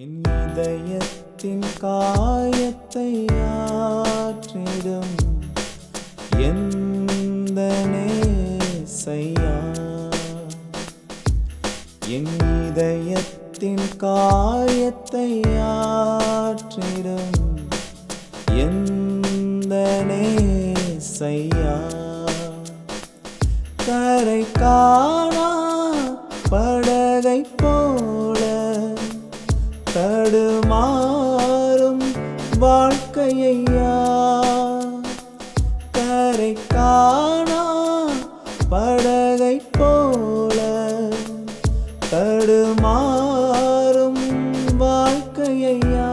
என் இதயத்தின் காயத்தை ஆற்றிடும். எந்த நேசையா? என் இதயத்தின் காயத்தை ஆற்றிடும். எந்த நேசையா? கரை காணா தடுமாறும் வாழ்க்கையா கரை காணா படகை போல தடுமாறும் வாழ்க்கையா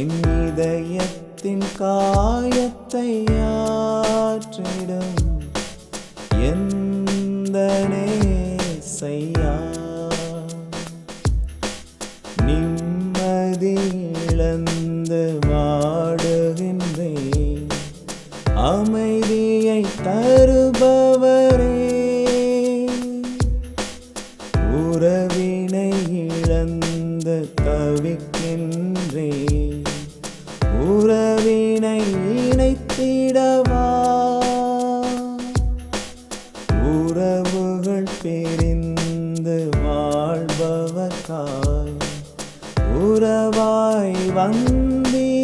என் இதயத்தின் காயத்தை ஆற்றிடும் எந்த நேசையா? அமைதியை தருபவரே. உறவினை இழந்து தவிக்கின்றே. உறவினை இணைத்திடவா. உறவுகள் பிரிந்து வாழ்பவர்காய். உறவாய் வந்தீரே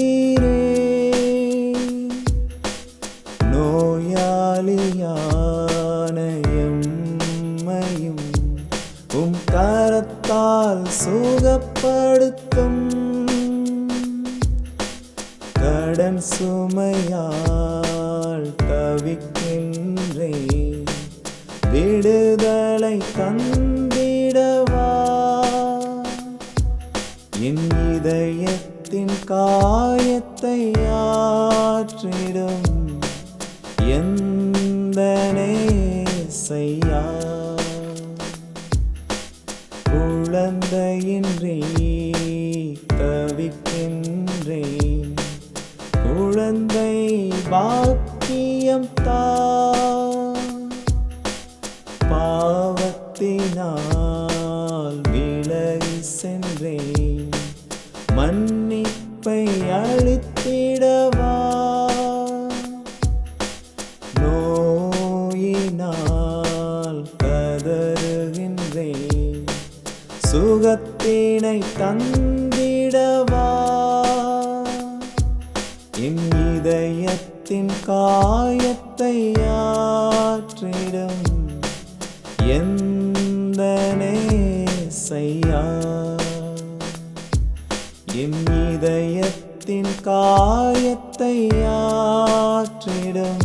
உம் கரத்தால் சுகப்படுத்தும். கடன் சுமையால் தவிக்கின்றேன். விடுதலை தந்திடவா? என் இதயத்தின் காயத்தை ஆற்றிடும். எந்த செய்யா குழந்தையின்றி தவிக்கின்றேன். குழந்தை பாக்கியம் தா பாவத்தினால் விலகி சென்றேன். மன்னிப்பை அளித்திடவா? நோயினால் கதறுகின்றேன். சுகத்தினை தந்திடவா? என் இதயத்தின் காயத்தை ஆற்றிடும். எந்த நேசையா? என் இதயத்தின் காயத்தை ஆற்றிடும்.